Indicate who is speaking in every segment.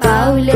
Speaker 1: Paulo.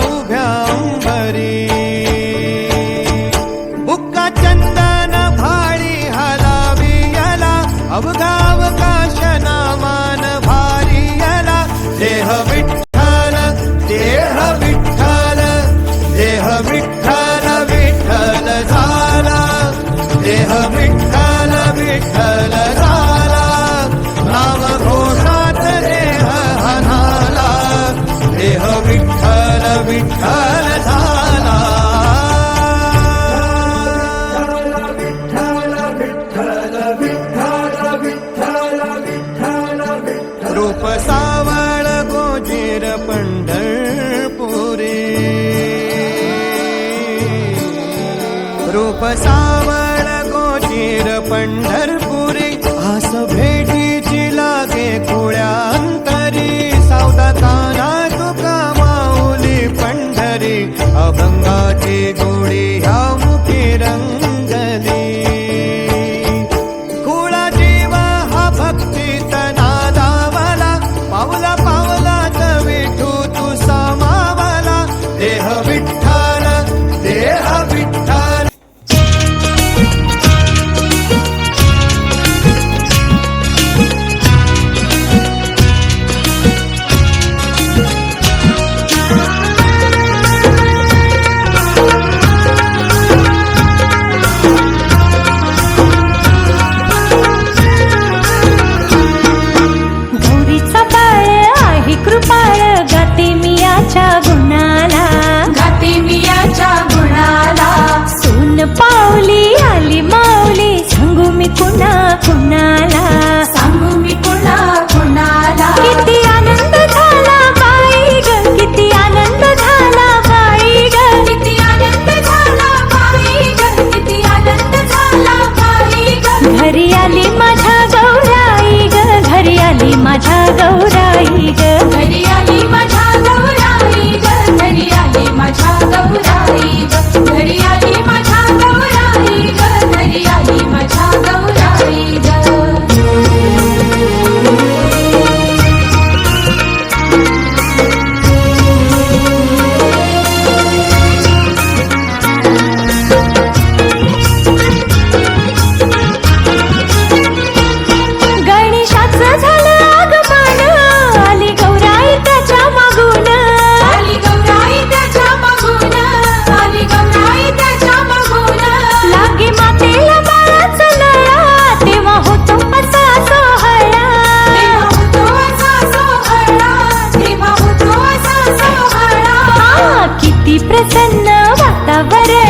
Speaker 1: Vitthal Vitthal झाला. नाम देह हनाला. देह विठ्ठल विठ्ठल झाला. रूप सावळ गोजीर पंढरपुरी. रूप सावळ शेर पंढरपुरे आसभे ಪ್ರಸನ್ನ ವಾತಾವರಣ